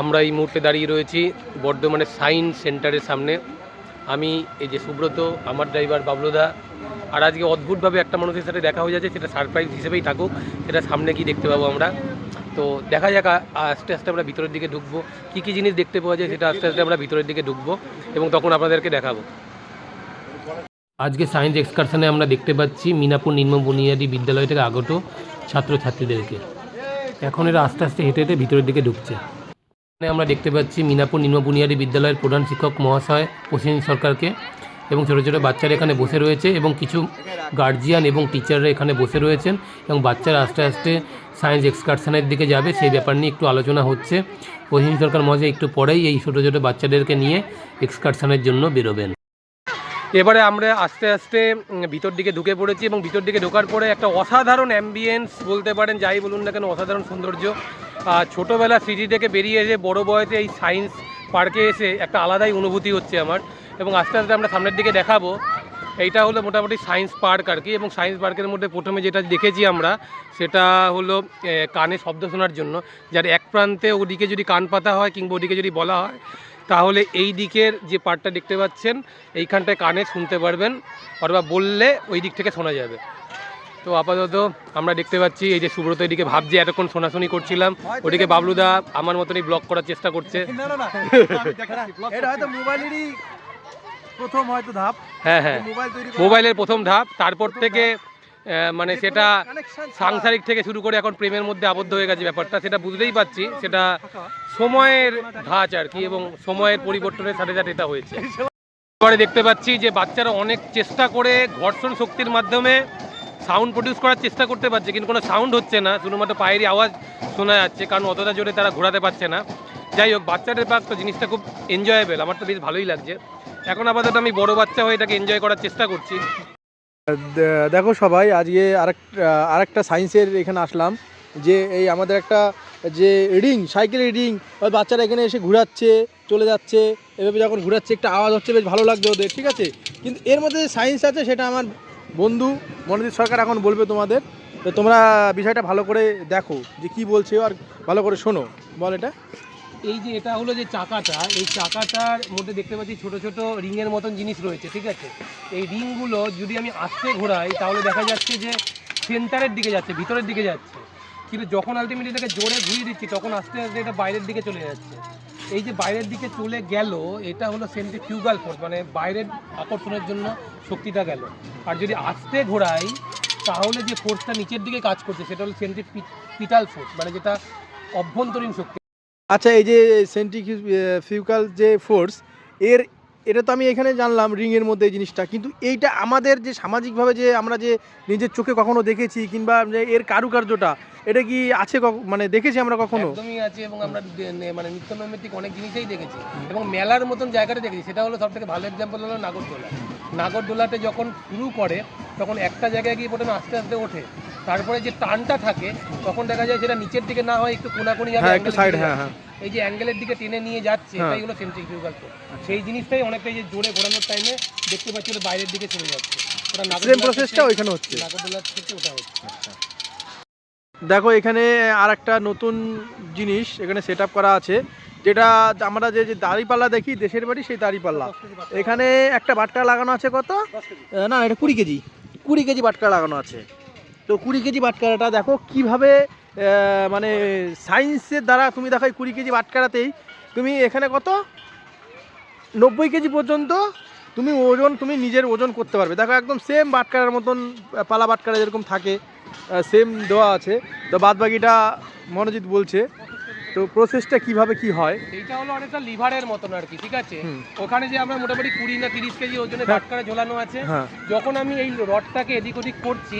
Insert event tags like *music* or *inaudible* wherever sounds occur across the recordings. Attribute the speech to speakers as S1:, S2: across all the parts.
S1: আমরা এই মুহূর্তে দাঁড়িয়ে রয়েছি বর্ধমানের সায়েন্স সেন্টারের সামনে। আমি এই যে সুব্রত, আমার ড্রাইভার বাবলুদা, আর আজকে অদ্ভুতভাবে একটা মানুষের সাথে দেখা হয়ে যাচ্ছে, সেটা সারপ্রাইজ হিসেবেই থাকুক, সেটা সামনে কি দেখতে পাবো আমরা। তো দেখা যাক আস্তে আস্তে আমরা ভিতরের দিকে ঢুকবো, কী কী জিনিস দেখতে পাওয়া যায় সেটা আস্তে আস্তে আমরা ভিতরের দিকে ঢুকবো এবং তখন আপনাদেরকে দেখাবো। আজকে সায়েন্স এক্সকারশনে আমরা দেখতে পাচ্ছি মিনাপুর নিম্ন বুনিয়াদী বিদ্যালয় থেকে আগত ছাত্রছাত্রীদেরকে। এখন এরা আস্তে আস্তে হেঁটে হেঁটে ভিতরের দিকে ঢুকছে। এখানে আমরা দেখতে পাচ্ছি মিনাপুর নিম্ন বুনিয়াদী বিদ্যালয়ের প্রধান শিক্ষক মহাশয় প্রসেন সরকারকে এবং ছোটো ছোটো বাচ্চারা এখানে বসে রয়েছে এবং কিছু গার্জিয়ান এবং টিচাররা এখানে বসে রয়েছেন এবং বাচ্চারা আস্তে আস্তে সায়েন্স এক্সকারশনের দিকে যাবে। সেই ব্যাপার নিয়ে একটু আলোচনা হচ্ছে। প্রসেন সরকার মহাশয় একটু পরেই এই ছোটো ছোটো বাচ্চাদেরকে নিয়ে এক্সকারশনের জন্য বেরোবেন। এবারে আমরা আস্তে আস্তে ভিতর দিকে ঢুকে পড়েছি এবং ভিতর দিকে ঢোকার পরে একটা অসাধারণ অ্যাম্বিয়েন্স বলতে পারেন, যাই বলুন না কেন, অসাধারণ সৌন্দর্য। ছোটোবেলা স্মৃতি থেকে বেরিয়ে এসে বড় বয়সে এই সায়েন্স পার্কে এসে একটা আলাদাই অনুভূতি হচ্ছে আমার। এবং আস্তে আস্তে আমরা সামনের দিকে দেখাবো। এইটা হলো মোটামুটি সায়েন্স পার্ক আর কি এবং সায়েন্স পার্কের মধ্যে প্রথমে যেটা দেখেছি আমরা, সেটা হলো কানে শব্দ শোনার জন্য। যার এক প্রান্তে ওদিকে যদি কান পাতা হয় কিংবা ওদিকে যদি বলা হয় তাহলে এই দিকের যে পার্টটা দেখতে পাচ্ছেন এইখানটায় কানে শুনতে পারবেন। অথবা বললে ওই দিক থেকে শোনা যাবে। তো আপাতত আমরা দেখতে পাচ্ছি এই যে সুব্রত এদিকে ভাবছে এতক্ষণ শোনাশুনি করছিলাম। ওদিকে বাবলুদা আমার মতনই ব্লক করার চেষ্টা করছে।
S2: না না না *laughs* এটা হয়তো মোবাইলেরই প্রথম হয়তো ধাপ।
S1: হ্যাঁ হ্যাঁ। মোবাইলের প্রথম ধাপ তারপর থেকে মানে সেটা সাংসারিক থেকে শুরু করে এখন প্রেমের মধ্যে আবদ্ধ হয়ে গেছে ব্যাপারটা সেটা বুঝতেই পারছি সেটা। সময়ের ধাঁচ আর কি এবং সময়ের পরিবর্তনের সাথে সাথে এটা হয়েছে। এবারে দেখতে পাচ্ছি যে বাচ্চারা অনেক চেষ্টা করে ঘর্ষণ শক্তির মাধ্যমে সাউন্ড প্রডিউস করার চেষ্টা করতে পারছে, কিন্তু কোনো সাউন্ড হচ্ছে না, শুধুমাত্র পায়েরই আওয়াজ শোনা যাচ্ছে, কারণ অতটা জোরে তারা ঘোরাতে পারছে না। যাই হোক, বাচ্চাদের পাক তো জিনিসটা খুব এনজয়েবেল আমার তো বেশ ভালোই লাগছে। এখন আপাতত আমি বড় বাচ্চা হয়ে এটাকে এনজয় করার চেষ্টা করছি।
S2: দেখো সবাই, আজকে আরেক, আরেকটা সায়েন্সের এখানে আসলাম, যে এই আমাদের একটা যে রিডিং, সাইকেল রিডিং বাচ্চারা এখানে এসে ঘোরাচ্ছে, চলে যাচ্ছে, এভাবে যখন ঘোরাচ্ছে, একটা আওয়াজ হচ্ছে, বেশ ভালো লাগছে ওদের, ঠিক আছে? কিন্তু এর মধ্যে যে সায়েন্স আছে, সেটা আমার বন্ধু মনোজিৎ সরকার এখন বলবে তোমাদের। তো তোমরা বিষয়টা ভালো করে দেখো, যে কি বলছে, আর ভালো করে শোনো। বল এটা।
S1: এই যে এটা হলো যে চাকাটা, এই চাকাটার মধ্যে দেখতে পাচ্ছি ছোট ছোট রিংয়ের মতন জিনিস রয়েছে, ঠিক আছে? এই রিংগুলো যদি আমি আস্তে ঘোরাই, তাহলে দেখা যাচ্ছে যে সেন্টারের দিকে যাচ্ছে, ভিতরের দিকে যাচ্ছে। কিন্তু যখন আলটিমেটলি এটাকে জোরে ঘুরিয়ে দিচ্ছি, তখন আস্তে আস্তে এটা বাইরের দিকে চলে যাচ্ছে। এই যে বাইরের দিকে চলে গেল, এটা হলো সেন্টি সেন্ট্রিফিউগাল ফোর্স মানে বাইরের আকর্ষণের জন্য শক্তিটা গেল। আর যদি আস্তে ঘোরাই, তাহলে যে ফোর্সটা নিচের দিকে কাজ করছে, সেটা হলো সেন্ট্রিপিটাল ফোর্স মানে যেটা অভ্যন্তরীণ শক্তি।
S2: আচ্ছা এই যে সেন্ট্রিফিউকাল যে ফোর্স, এর এটা তো আমি এখানে জানলাম রিংয়ের মধ্যে এই জিনিসটা। কিন্তু এইটা আমাদের যে সামাজিকভাবে যে আমরা যে নিজের চোখে কখনো দেখেছি কিংবা যে এর কারুকার্যটা এটা কি আছে মানে দেখেছি আমরা কখনো?
S1: একদমই আছে এবং আমরা মানে নিত্য নৈমিত্তিক অনেক জিনিসই দেখেছি। এবং মেলার মতন জায়গাটা দেখেছি। সেটা হলো সব থেকে ভালো এক্সাম্পল হলো নাগরদোলা। নাগরদোলাতে যখন শুরু করে তখন একটা জায়গায় গিয়ে প্রথমে আস্তে আস্তে ওঠে। তারপরে যে টানটা থাকে তখন দেখা যায় সেটা নিচের দিকে না হয় একটু কোনাকুনি যাবে এই যে অ্যাঙ্গেলের দিকে টেনে নিয়ে যাচ্ছে
S2: হ্যাঁ।
S1: এটাই হলো সেন্ট্রিফিউগাল সেই জিনিসটাই অনেকটা যে জোরে ঘোরানোর টাইমে দেখতে পাচ্ছি ওটা বাইরের দিকে চলে যাচ্ছে। ওটা
S2: সেম প্রসেসটা ওইখানে হচ্ছে।
S1: নাগরদোলার থেকে ওটা হচ্ছে।
S2: দেখো এখানে আর একটা নতুন জিনিস এখানে সেট করা আছে যেটা আমরা যে যে দাঁড়িপাল্লা দেখি দেশের বাড়ি সেই দাড়িপাল্লা। এখানে একটা বাটকা লাগানো আছে কত? না এটা কুড়ি কেজি। কুড়ি কেজি বাটকা লাগানো আছে। তো কুড়ি কেজি বাটকারাটা দেখো কীভাবে মানে সায়েন্সের দ্বারা তুমি দেখো কুড়ি কেজি বাটকারাতেই তুমি এখানে কত? নব্বই কেজি পর্যন্ত তুমি ওজন তুমি নিজের ওজন করতে পারবে। দেখো একদম সেম বাটকারার মতন পালা বাটকারা যেরকম থাকে সেম দেওয়া আছে। তো বাদ বাকিটা মনোজিৎ বলছে। তো প্রসেসটা কীভাবে কি হয়?
S1: এইটা হলো অনেকটা লিভারের মতন আর কি ঠিক আছে। ওখানে যে আমরা মোটামুটি কুড়ি না তিরিশ কেজি ওজনে
S2: হ্যাঁ।
S1: বাটকারা ঝোলানো আছে
S2: হ্যাঁ।
S1: যখন আমি এই রডটাকে এদিক ওদিক করছি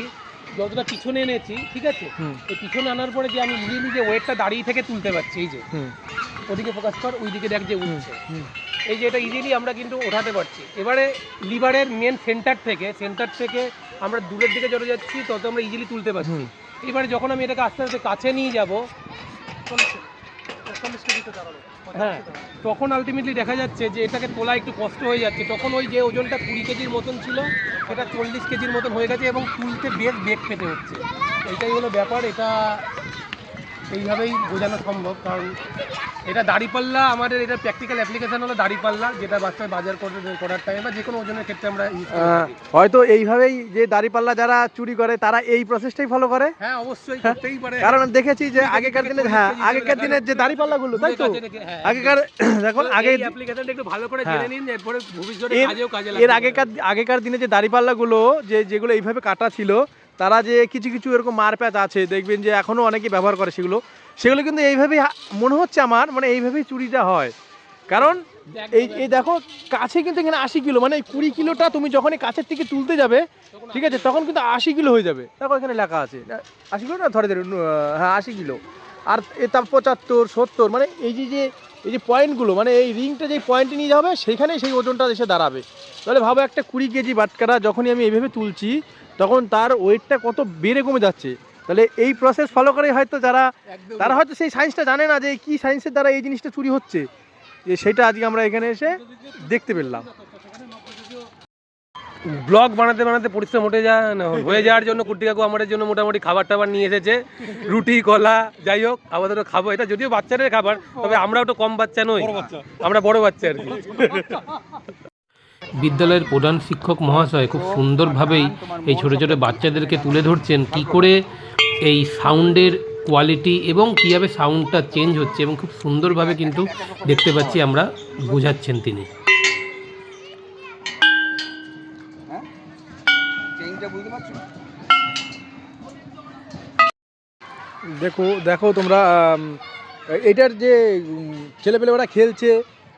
S1: যতটা পিছনে এনেছি ঠিক আছে? এই পিছনে আনার পরে যে আমি নিজে নিজে ওয়েটটা দাঁড়িয়ে থেকে তুলতে পারছি এই যে। ওদিকে ফোকাস কর ওইদিকে দেখ যে উঠছে। এই যে এটা ইজিলি আমরা কিন্তু ওঠাতে পারছি। এবারে লিভারের মেন সেন্টার থেকে সেন্টার থেকে আমরা দূরের দিকে যত যাচ্ছি তত আমরা ইজিলি তুলতে পারছি। এবারে যখন আমি এটাকে আস্তে আস্তে কাছে নিয়ে যাব হ্যাঁ তখন আলটিমেটলি দেখা যাচ্ছে যে এটাকে তোলা একটু কষ্ট হয়ে যাচ্ছে। তখন ওই যে ওজনটা কুড়ি কেজির মতন ছিল, সেটা চল্লিশ কেজির মতন হয়ে গেছে এবং তুলতে বেশ বেগ পেতে হচ্ছে। এটাই হলো ব্যাপার, এটা এইভাবেই বোঝানো সম্ভব কারণ এটা দাড়িপাল্লা আমাদের এটা প্র্যাকটিক্যাল অ্যাপ্লিকেশন হলো দাড়িপাল্লা যেটা বাচ্চার বাজার করে- করার টাইমে বা যে কোনো ওজনের ক্ষেত্রে আমরা
S2: হয়তো এইভাবেই যে দাড়িপাল্লা যারা চুরি করে তারা এই প্রসেসটাই ফলো করে?
S1: হ্যাঁ অবশ্যই করতেই পারে।
S2: কারণ দেখেছি যে আগেকার দিনে হ্যাঁ
S1: কেজি
S2: আগেকার
S1: চলে
S2: দিনের যে দাড়িপাল্লাগুলো তাই তো?
S1: হ্যাঁ,
S2: আগেকার দেখুন আগে
S1: অ্যাপ্লিকেশনটা একটু ভালো করে
S2: হ্যাঁ।
S1: জেনে নিন এরপরে ভবিষ্যতে
S2: এর-
S1: কাজেও কাজে লাগবে।
S2: এর আগেকার আগেকার দিনে যে দাড়িপাল্লাগুলো যে যেগুলো এইভাবে কাটা ছিল তারা যে কিছু কিছু এরকম মারপ্যাচ আছে দেখবেন যে এখনও অনেকেই ব্যবহার করে সেগুলো। সেগুলো কিন্তু এইভাবেই মনে হচ্ছে আমার মানে এইভাবেই চুরিটা হয়। কারণ এই এই দেখো কাছে কিন্তু এখানে আশি কিলো মানে এই কুড়ি কিলোটা তুমি যখনই কাছের থেকে তুলতে যাবে ঠিক আছে তখন কিন্তু আশি কিলো হয়ে যাবে। দেখো এখানে লেখা আছে। আশি কিলো না? ধরে ধরে হ্যাঁ আশি কিলো। আর এটা পঁচাত্তর সত্তর মানে এই যে যে এই যে পয়েন্টগুলো মানে এই রিংটা যে পয়েন্টে নিয়ে যাবে সেখানেই সেই ওজনটা এসে দাঁড়াবে। তাহলে ভাবো একটা কুড়ি কেজি বাটকারা যখনই আমি এইভাবে তুলছি তখন তার ওয়েটটা কত বেড়ে কমে যাচ্ছে। তাহলে এই প্রসেস ফলো করে হয়তো যারা তারা হয়তো সেই সায়েন্সটা জানে না যে কি সায়েন্সের দ্বারা এই জিনিসটা চুরি হচ্ছে। যে সেটা আজকে আমরা এখানে এসে দেখতে পেলাম।
S1: ব্লগ বানাতে বানাতে পরিশ্রম উঠে যা হয়ে যাওয়ার জন্য কুটি কাকু আমাদের জন্য মোটামুটি খাবার টাবার নিয়ে এসেছে। রুটি কলা যাই হোক আপাতত খাব। এটা যদিও বাচ্চাদের খাবার তবে আমরাও তো কম বাচ্চা নই। আমরা বড় বাচ্চা আর কি। বিদ্যালয়ের প্রধান শিক্ষক মহাশয় খুব সুন্দরভাবেই এই ছোট ছোট বাচ্চাদেরকে তুলে ধরছেন। কি করে এই সাউন্ডের কোয়ালিটি এবং কীভাবে সাউন্ডটা চেঞ্জ হচ্ছে এবং খুব সুন্দরভাবে কিন্তু দেখতে পাচ্ছি আমরা, বোঝাচ্ছেন তিনি।
S2: দেখো দেখো তোমরা এটার যে ছেলেপেলে ওরা খেলছে,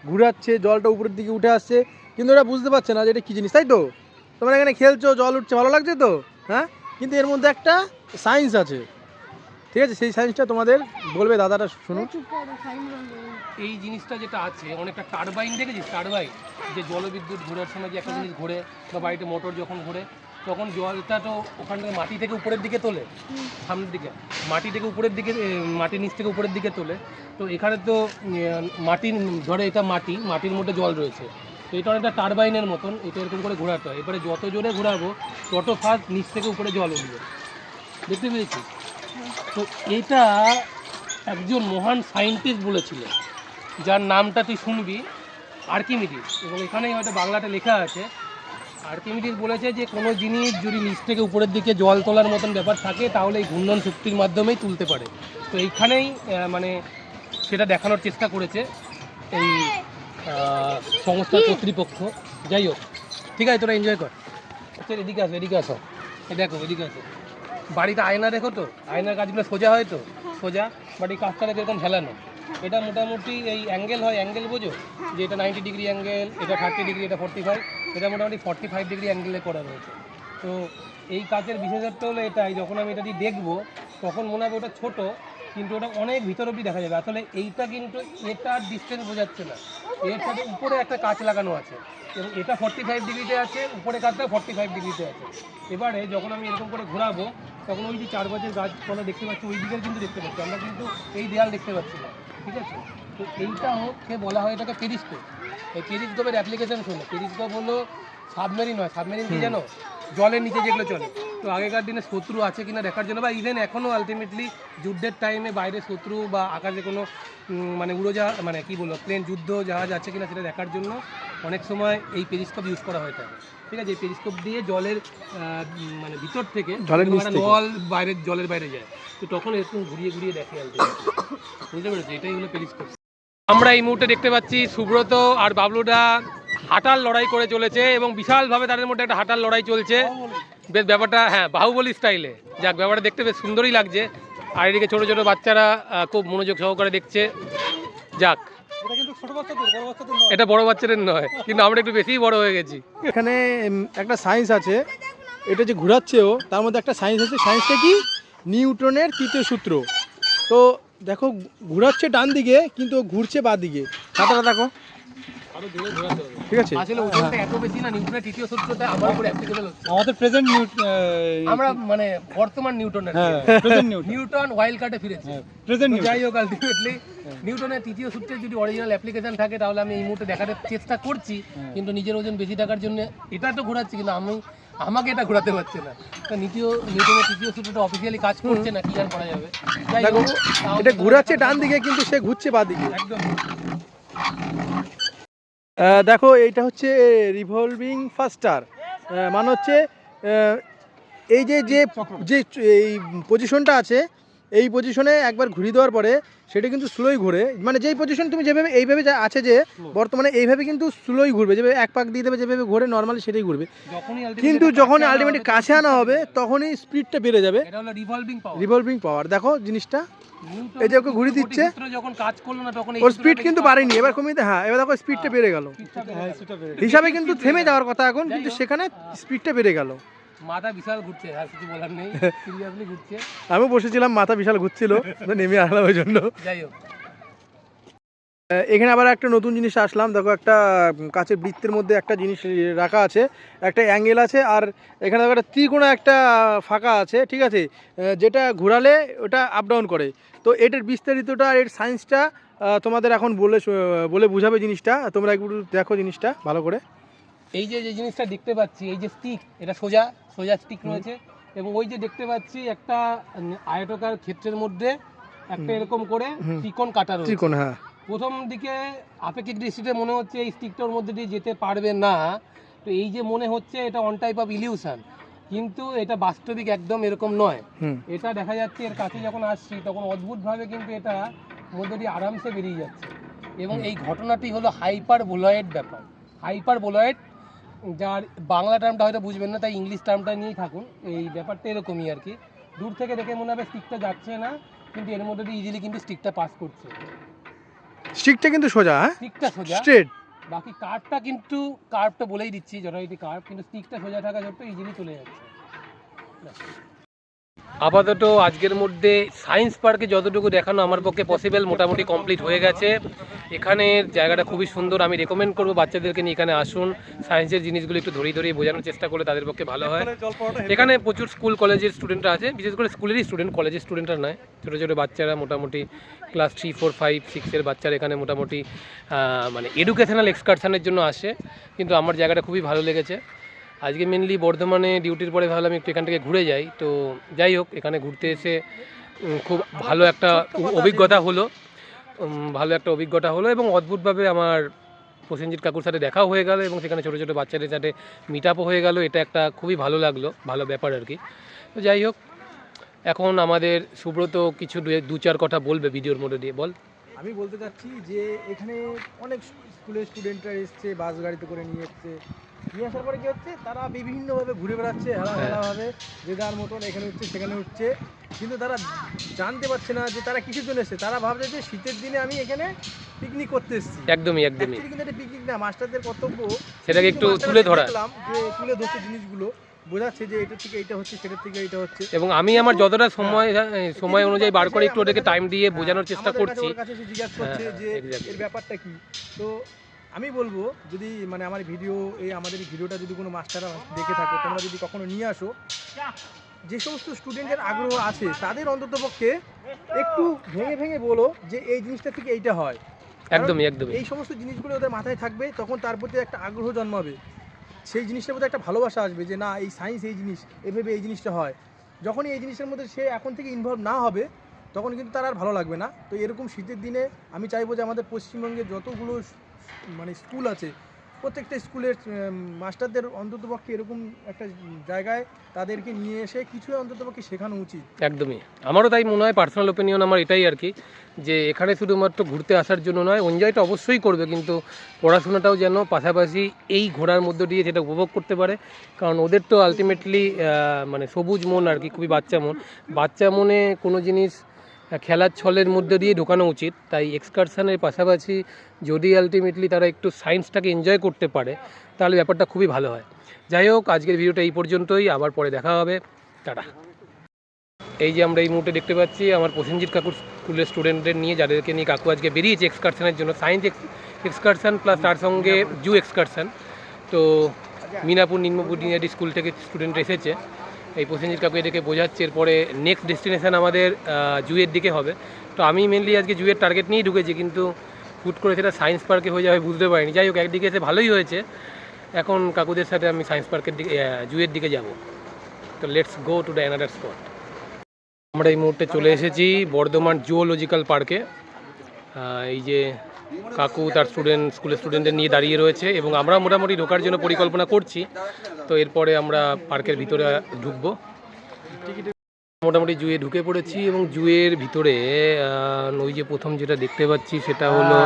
S2: ঘুরাচ্ছে, জলটা উপরের দিকে উঠে আসছে কিন্তু ওরা বুঝতে পারছে না যে এটা কী জিনিস তাই তো? তোমরা এখানে খেলছো জল উঠছে ভালো লাগছে তো? হ্যাঁ? কিন্তু এর মধ্যে একটা সায়েন্স আছে। ঠিক আছে? সেই সায়েন্সটা তোমাদের বলবে দাদাটা শুনুন।
S1: এই জিনিসটা যেটা আছে অনেকটা টারবাইন দেখেছিস? টারবাইন যে জলবিদ্যুৎ ঘোরার সময় যে একটা জিনিস ঘোরে বা বাড়িতে মোটর যখন ঘোরে তখন জলটা তো ওখান থেকে মাটি থেকে উপরের দিকে তোলে। সামনের দিকে। মাটি থেকে উপরের দিকে মাটির নিচ থেকে উপরের দিকে তোলে। তো এখানে তো মাটির ধরে এটা মাটি মাটির মধ্যে জল রয়েছে। তো এটা অনেকটা টারবাইনের মতন, এটা এরকম করে ঘোরাতে হয়। এবারে যত জোরে ঘোরাবো, তত ফার্স্ট নিচ থেকে উপরে জল উঠবে। দেখতে পেয়েছি? তো এটা একজন মহান সায়েন্টিস্ট বলেছিল, যার নামটা তুই শুনবি, আর্কিমিডিস। এবং এখানেই হয়তো বাংলাটা লেখা আছে, আর্কিমিডিস বলেছে যে কোনো জিনিস যদি নিচ থেকে উপরের দিকে জল তোলার মতন ব্যাপার থাকে, তাহলে এই ঘূর্ণন শক্তির মাধ্যমেই তুলতে পারে। তো এইখানেই মানে সেটা দেখানোর চেষ্টা করেছে এই আহ, সংস্থার কর্তৃপক্ষ। যাই হোক ঠিক আছে তোরা এনজয় কর। আচ্ছা, এদিকে আসো এদিকে আসো। দেখো এদিকে আসো। বাড়িতে আয়না দেখো তো? আয়নার কাজগুলো সোজা হয় তো? সোজা? বাট এই কাজটা দেখো এরকম ঝেলানো এটা মোটামুটি এই অ্যাঙ্গেল হয় অ্যাঙ্গেল বোঝো? যে এটা নাইনটি ডিগ্রি অ্যাঙ্গেল এটা থার্টি ডিগ্রি এটা ফর্টি ফাইভ এটা মোটামুটি ফর্টি ফাইভ ডিগ্রি অ্যাঙ্গেলে করা রয়েছে। তো এই কাজের বিশেষত্ব হলো এটাই যখন আমি এটা দিয়ে দেখব তখন মনে হবে ওটা ছোট কিন্তু ওটা অনেক ভিতর অব্দি দেখা যাবে। আসলে এইটা কিন্তু এটার ডিস্টেন্স বোঝাচ্ছে না। এর সাথে উপরে একটা কাঁচ লাগানো আছে। এবং এটা ফর্টি ফাইভ ডিগ্রিতে আছে উপরে কাঁচটা ফর্টি ফাইভ ডিগ্রিতে আছে। এবারে যখন আমি এরকম করে ঘোরাবো তখন ওই যে চার বছর গাছপালা দেখতে পাচ্ছি ওই দিকের কিন্তু দেখতে পাচ্ছি। আমরা কিন্তু এই দেয়াল দেখতে পাচ্ছি না ঠিক আছে? তো এইটা হচ্ছে বলা হয় এটাকে পেরিস্কোপ এই পেরিস্কোপের অ্যাপ্লিকেশন শোনো। পেরিস্কোপ হলো সাবমেরিন হয় সাবমেরিন কি জানো? জলের নিচে যেগুলো চলে। তো আগেকার দিনে শত্রু আছে কিনা দেখার জন্য বা ইভেন এখনও আলটিমেটলি যুদ্ধের টাইমে বাইরে শত্রু বা আকাশে কোনো মানে উড়োজাহাজ মানে কি বলব প্লেন যুদ্ধ জাহাজ আছে কিনা সেটা দেখার জন্য অনেক সময় এই পেরিস্কোপ ইউজ করা হয়ে থাকে। ঠিক আছে এই পেরিস্কোপ দিয়ে জলের মানে ভিতর থেকে নল বাইরে জলের বাইরে যায়। তো তখন এরকম ঘুরিয়ে ঘুরিয়ে দেখে আলটিমেটলি বুঝতে পেরেছি? এটাই হলো পেরিস্কোপ আমরা এই মুহূর্তে দেখতে পাচ্ছি সুব্রত আর বাবলুদা হাঁটার লড়াই করে চলেছে এবং বিশালভাবে তাদের মধ্যে একটা হাঁটার লড়াই চলছে। বেশ ব্যাপারটা হ্যাঁ বাহুবলী স্টাইলে যাক ব্যাপারটা দেখতে বেশ সুন্দরই লাগছে। আর এদিকে ছোটো ছোটো বাচ্চারা খুব মনোযোগ সহকারে দেখছে। যাক।
S3: এটা কিন্তু বাচ্চাদের বড় বাচ্চাদের নয়।
S1: এটা বড় বাচ্চাদের নয় কিন্তু আমরা একটু বেশিই বড় হয়ে গেছি।
S2: এখানে একটা সায়েন্স আছে। এটা যে ঘুরাচ্ছে ও তার মধ্যে একটা সায়েন্স আছে। সায়েন্সটা কি? নিউটনের তৃতীয় সূত্র। তো দেখো ঘোরাচ্ছে ডান দিকে কিন্তু ঘুরছে বা দিকে খাতাটা দেখো
S1: আরও জোরে ঘোরাতে হবে
S2: ঠিক আছে।
S1: আসলে ওজনটা এত বেশি না নিউটনের তৃতীয় সূত্রটা আমার উপর অ্যাপ্লিকেবল হচ্ছে।
S3: আমাদের প্রেজেন্ট
S1: আমরা মানে বর্তমান নিউটনের
S3: হ্যাঁ প্রেজেন্ট নিউট
S1: নিউটন। ওয়াইল্ড কার্ডে ফিরেছি।
S3: প্রেজেন্ট
S1: তো
S3: নিউট
S1: যাই হোক আলটিমেটলি নিউটনের তৃতীয় সূত্রের যদি অরিজিনাল অ্যাপ্লিকেশন থাকে তাহলে আমি এই মুহূর্তে দেখাতে চেষ্টা করছি কিন্তু নিজের ওজন বেশি থাকার জন্য এটা তো ঘোরাচ্ছি কিন্তু আমি আমাকে এটা ঘোরাতে পারছে না। তা দ্বিতীয় নিউটনের তৃতীয় সূত্রটা অফিসিয়ালি কাজ করছে না কি আর করা যাবে।
S2: এটা ঘুরাচ্ছে ডান দিকে কিন্তু সে ঘুরছে বা দিকে
S1: একদম।
S2: দেখো এইটা হচ্ছে রিভলভিং ফাস্টার মানে হচ্ছে এই যে যে যে এই পজিশনটা আছে এই পজিশনে একবার ঘুরিয়ে দেওয়ার পরে সেটা কিন্তু স্লোই ঘুরে। মানে যেই পজিশন তুমি যেভাবে এইভাবে যা আছে যে বর্তমানে এইভাবে কিন্তু স্লোই ঘুরবে। যেভাবে এক পাক দিয়ে দেবে যেভাবে ঘুরে নর্মালি সেটাই ঘুরবে। কিন্তু যখন আলটিমেটলি কাছে আনা হবে তখনই স্পিডটা বেড়ে যাবে।
S1: রিভলভিং
S2: রিভলভিং পাওয়ার দেখো জিনিসটা এই যে ওকে ঘুরিয়ে দিচ্ছে।
S1: যখন কাজ করল না তখন
S2: ওর স্পিড কিন্তু বাড়েনি। এবার কমিয়ে হ্যাঁ এবার দেখো স্পিডটা বেড়ে গেল।
S1: স্পিডটা বেড়ে
S3: হ্যাঁ
S1: গেল।
S3: সেটা বেড়ে
S2: হিসাবে কিন্তু থেমে যাওয়ার কথা এখন কিন্তু সেখানে স্পিডটা বেড়ে গেল।
S1: মাথা বিশাল ঘুরছে আর কিছু বলার নেই। *laughs* সিরিয়াসলি ঘুরছে।
S2: আমি বসেছিলাম মাথা বিশাল ঘুরছিল নেমে আসলাম ওই জন্য।
S1: যাই হোক।
S2: এখানে আবার একটা নতুন জিনিস আসলাম। দেখো একটা কাঁচের বৃত্তের মধ্যে একটা জিনিস রাখা আছে। একটা অ্যাঙ্গেল আছে আর এখানে দেখো একটা ত্রিকোণা একটা ফাঁকা আছে ঠিক আছে? যেটা ঘোরালে ওটা আপ ডাউন করে। তো এটার বিস্তারিতটা আর এর সায়েন্সটা তোমাদের এখন বলে বলে বুঝাবে জিনিসটা। তোমরা একটু দেখো জিনিসটা ভালো করে।
S1: এই যে যে জিনিসটা দেখতে পাচ্ছি এই যে স্টিক এটা সোজা সোজা স্টিক রয়েছে। এবং ওই যে দেখতে পাচ্ছি একটা আয়তকার ক্ষেত্রের মধ্যে একটা এরকম করে। ত্রিকোণ কাটা রয়েছে।
S2: ত্রিকোণ হ্যাঁ।
S1: প্রথম দিকে আপেক্ষিক দৃষ্টিতে মনে হচ্ছে এই স্টিকটার মধ্যে দিয়ে যেতে পারবে না। তো এই যে মনে হচ্ছে এটা অন টাইপ অফ ইলিউশন কিন্তু এটা বাস্তবিক একদম এরকম নয়। এটা দেখা যাচ্ছে এর কাছে যখন আসছি তখন অদ্ভুতভাবে কিন্তু এটা মধ্যে দিয়ে আরামসে বেরিয়ে যাচ্ছে। এবং এই ঘটনাটি হলো হাইপার বোলয়েড ব্যাপার। হাইপার বোলয়েড যার বাংলা টার্মটা হয়তো বুঝবেন না তাই ইংলিশ টার্মটা নিয়েই থাকুন। এই ব্যাপারটা এরকমই আর কি। দূর থেকে দেখে মনে হবে স্টিকটা যাচ্ছে না কিন্তু এর মধ্যে দিয়ে ইজিলি কিন্তু স্টিকটা পাস করছে।
S2: স্টিকটা কিন্তু সোজা হ্যাঁ?
S1: স্টিকটা সোজা।
S2: স্ট্রেট
S1: বাকি কার্ভটা কিন্তু কার্ভটা বলেই দিচ্ছি যথারীতি কার্ভ কিন্তু স্টিকটা সোজা থাকা সত্ত্বেও ইজিলি চলে যাচ্ছে। আপাতত আজকের মধ্যে সায়েন্স পার্কে যতটুকু দেখানো আমার পক্ষে পসিবল মোটামুটি কমপ্লিট হয়ে গেছে। এখানের জায়গাটা খুবই সুন্দর আমি রেকমেন্ড করব বাচ্চাদেরকে নিয়ে এখানে আসুন। সায়েন্সের জিনিসগুলো একটু ধরেই ধরেই বোঝানোর চেষ্টা করলে তাদের পক্ষে ভালো হয়। এখানে প্রচুর স্কুল কলেজের স্টুডেন্টরা আছে বিশেষ করে স্কুলেরই স্টুডেন্ট কলেজের স্টুডেন্টরা নয় ছোটো ছোটো বাচ্চারা মোটামুটি ক্লাস থ্রি ফোর ফাইভ সিক্সের বাচ্চারা এখানে মোটামুটি মানে এডুকেশনাল এক্সকারশনের জন্য আসে। কিন্তু আমার জায়গাটা খুবই ভালো লেগেছে। আজকে মেনলি বর্ধমানে ডিউটির পরে ভাবলাম একটু এখান থেকে ঘুরে যাই। তো যাই হোক, এখানে ঘুরতে এসে খুব ভালো একটা অভিজ্ঞতা হলো। ভালো একটা অভিজ্ঞতা হলো এবং অদ্ভুতভাবে আমার প্রসেনজিৎ কাকুর সাথে দেখাও হয়ে গেল এবং সেখানে ছোটো ছোটো বাচ্চাদের সাথে মিট আপও হয়ে গেল। এটা একটা খুবই ভালো লাগল, ভালো ব্যাপার আর কি। তো যাই হোক, এখন আমাদের সুব্রত কিছু দু- চার কথা বলবে ভিডিওর মধ্যে দিয়ে, বল।
S2: আমি বলতে চাচ্ছি যে এখানে অনেক স্কুলের স্টুডেন্টরা এসছে, বাস গাড়িতে করে নিয়ে এসছে। নিয়ে আসার পরে কি হচ্ছে? তারা বিভিন্নভাবে ঘুরে বেড়াচ্ছে হেলা
S1: হ্যাঁ।
S2: হেলাভাবে যে যার মতন এখানে উঠছে সেখানে উঠছে কিন্তু তারা জানতে পারছে না যে তারা কিসের জন্য এসছে। তারা ভাবছে যে শীতের দিনে আমি এখানে পিকনিক করতে এসেছি।
S1: একদমই একদমই।
S2: কিন্তু এটা পিকনিক না মাস্টারদের কর্তব্য।
S1: সেটাকে একটু তুলে ধরা।
S2: যে তুলে ধরছে জিনিসগুলো। বোঝাচ্ছে যে এটা থেকে এটা হচ্ছে সেটার থেকে এটা হচ্ছে।
S1: এবং আমি আমার যতটা সময় সময় অনুযায়ী বার করে একটু ওদেরকে টাইম দিয়ে বোঝানোর চেষ্টা করছি।
S2: কাছে জিজ্ঞাসা করছে
S1: হ্যাঁ,
S2: যে এর ব্যাপারটা কি? তো আমি বলব যদি মানে আমার ভিডিও এই আমাদের ভিডিওটা যদি কোনো মাস্টাররা দেখে থাকো তোমরা যদি কখনো নিয়ে আসো যে সমস্ত স্টুডেন্টের আগ্রহ আছে তাদের অন্তত পক্ষে একটু ভেঙে ভেঙে বলো যে এই জিনিসটা থেকে এইটা হয়।
S1: একদমই একদমই।
S2: এই সমস্ত জিনিসগুলো ওদের মাথায় থাকবে তখন তার প্রতি একটা আগ্রহ জন্মাবে। সেই জিনিসটার প্রতি একটা ভালোবাসা আসবে যে না এই সায়েন্স এই জিনিস এভাবে এই জিনিসটা হয়। যখনই এই জিনিসের মধ্যে সে এখন থেকে ইনভলভ না হবে তখন কিন্তু তার আর ভালো লাগবে না। তো এরকম শীতের দিনে আমি চাইব যে আমাদের পশ্চিমবঙ্গে যতগুলো মানে স্কুল আছে, প্রত্যেকটা স্কুলের মাস্টারদের অন্ততপক্ষে এরকম একটা জায়গায় তাদেরকে নিয়ে এসে কিছু অন্ততপক্ষে শেখানো উচিত।
S1: একদমই। আমারও তাই মনে হয় পার্সোনাল ওপিনিয়ন আমার এটাই আর কি, যে এখানে শুধুমাত্র ঘুরতে আসার জন্য নয় এনজয়টা অবশ্যই করবে, কিন্তু পড়াশোনাটাও যেন পাশাপাশি এই ঘোরার মধ্য দিয়ে সেটা উপভোগ করতে পারে। কারণ ওদের তো আলটিমেটলি মানে সবুজ মন আর কি, খুবই বাচ্চা মন। বাচ্চা মনে কোনো জিনিস খেলার ছলের মধ্যে দিয়ে ঢোকানো উচিত, তাই এক্সকারশনের পাশাপাশি যদি আলটিমেটলি তারা একটু সায়েন্সটাকে এনজয় করতে পারে, তাহলে ব্যাপারটা খুবই ভালো হয়। যাই হোক, আজকের ভিডিওটা এই পর্যন্তই, আবার পরে দেখা হবে। টাটা। এই যে আমরা এই মুহূর্তে দেখতে পাচ্ছি, আমার প্রসেনজিৎ কাকুর স্কুলের স্টুডেন্টদের নিয়ে, যাদেরকে নিয়ে কাকু আজকে বেরিয়েছে এক্সকারশনের জন্য সায়েন্স এক্সকারশন প্লাস তার সঙ্গে জু এক্সকারশন তো মিনাপুর নিম্নপুর ডিএডি স্কুল থেকে স্টুডেন্ট এসেছে। এই প্রসেনজিৎ কাকু এদেরকে বোঝাচ্ছে, এরপরে নেক্সট ডেস্টিনেশান আমাদের জুয়ের দিকে হবে। তো আমি মেনলি আজকে জুয়ের টার্গেট নিয়েই ঢুকেছি, কিন্তু হুট করে সেটা সায়েন্স পার্কে হয়ে যাবে বুঝতে পারিনি। যাই হোক, একদিকে এসে ভালোই হয়েছে। এখন কাকুদের সাথে আমি সায়েন্স পার্কের দিকে জুয়ের দিকে যাব। তো let's go to the another spot আমরা এই মুহূর্তে চলে এসেছি বর্ধমান জুওলজিক্যাল পার্কে এই যে কাকু তার স্টুডেন্ট স্কুলের স্টুডেন্টদের নিয়ে দাঁড়িয়ে রয়েছে এবং আমরা মোটামুটি ঢোকার জন্য পরিকল্পনা করছি। তো এরপরে আমরা পার্কের ভিতরে ঢুকবো। মোটামুটি জুয়ে ঢুকে পড়েছি এবং জুয়ের ভিতরে ওই যে প্রথম যেটা দেখতে পাচ্ছি সেটা হলো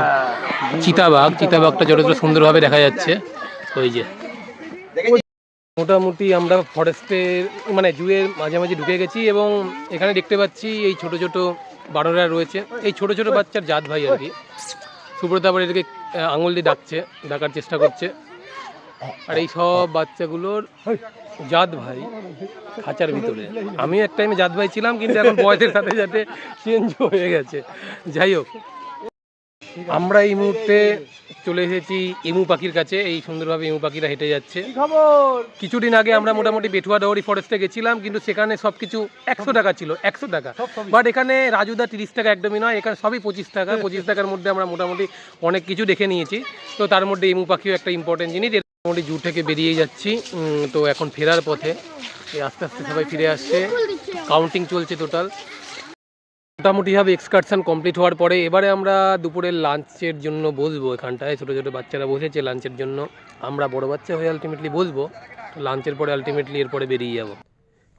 S1: চিতাবাঘ। চিতাবাঘটা যতটা সুন্দরভাবে দেখা যাচ্ছে, ওই যে। মোটামুটি আমরা ফরেস্টের মানে জুয়ের মাঝামাঝি ঢুকে গেছি এবং এখানে দেখতে পাচ্ছি এই ছোট ছোট বানররা রয়েছে। এই ছোট ছোট বাচ্চার জাত ভাই আর কি। সুব্রত আবার এটাকে আঙুল দিয়ে ডাকছে, ডাকার চেষ্টা করছে। আর এই সব বাচ্চাগুলোর জাত ভাই খাঁচার ভিতরে। আমি এক টাইমে জাত ভাই ছিলাম, কিন্তু এখন বয়সের সাথে সাথে চেঞ্জ হয়ে গেছে। যাই হোক আমরা এই মুহূর্তে চলে এসেছি এমু পাখির কাছে। এই সুন্দরভাবে এমু পাখিরা হেঁটে যাচ্ছে। কিছুদিন আগে আমরা মোটামুটি বেটুয়া ডাওয়ারি ফরেস্টে গেছিলাম কিন্তু সেখানে সব কিছু একশো টাকা ছিল একশো টাকা। বাট এখানে রাজুদা তিরিশ টাকা একদমই নয় এখানে সবই পঁচিশ টাকা। *laughs* পঁচিশ টাকার মধ্যে আমরা মোটামুটি অনেক কিছু দেখে নিয়েছি। তো তার মধ্যে এমু পাখিও একটা ইম্পর্টেন্ট জিনিস মোটামুটি জু থেকে বেরিয়ে যাচ্ছি। তো এখন ফেরার পথে। এই আস্তে আস্তে সবাই ফিরে আসছে। কাউন্টিং চলছে টোটাল মোটামুটিভাবে এক্সকারশন কমপ্লিট হওয়ার পরে এবারে আমরা দুপুরের লাঞ্চের জন্য বসবো এখানটায়। ছোটো ছোটো বাচ্চারা বসেছে লাঞ্চের জন্য। আমরা বড় বাচ্চা হয়ে আলটিমেটলি বসবো। লাঞ্চের পরে আলটিমেটলি এরপরে বেরিয়ে যাব।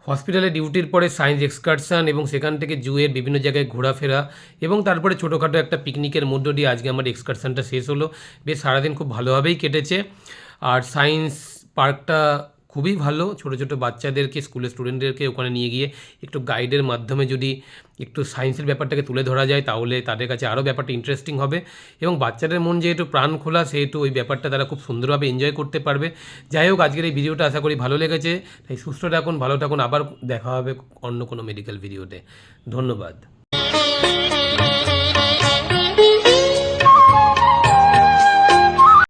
S1: হসপিটালে ডিউটির পরে সায়েন্স এক্সকারশন এবং সেখান থেকে জুয়ের বিভিন্ন জায়গায় ঘোরাফেরা এবং তারপরে ছোটোখাটো একটা পিকনিকের মধ্য দিয়ে আজকে আমার এক্সকারশনটা শেষ হলো। বেশ সারাদিন খুব ভালোভাবেই কেটেছে। আর সায়েন্স পার্কটা খুবই ভালো। ছোটো ছোটো বাচ্চাদেরকে স্কুলের স্টুডেন্টদেরকে ওখানে নিয়ে গিয়ে একটু গাইডের মাধ্যমে যদি একটু সায়েন্সের ব্যাপারটাকে তুলে ধরা যায়, তাহলে তাদের কাছে আরও ব্যাপারটা ইন্টারেস্টিং হবে। এবং বাচ্চাদের মন যেহেতু প্রাণ খোলা, সেহেতু ওই ব্যাপারটা তারা খুব সুন্দরভাবে এনজয় করতে পারবে। যাই হোক, আজকের এই ভিডিওটা আশা করি ভালো লেগেছে। তাই সুস্থ থাকুন, ভালো থাকুন। আবার দেখা হবে অন্য কোনো মেডিকেল ভিডিওতে ধন্যবাদ।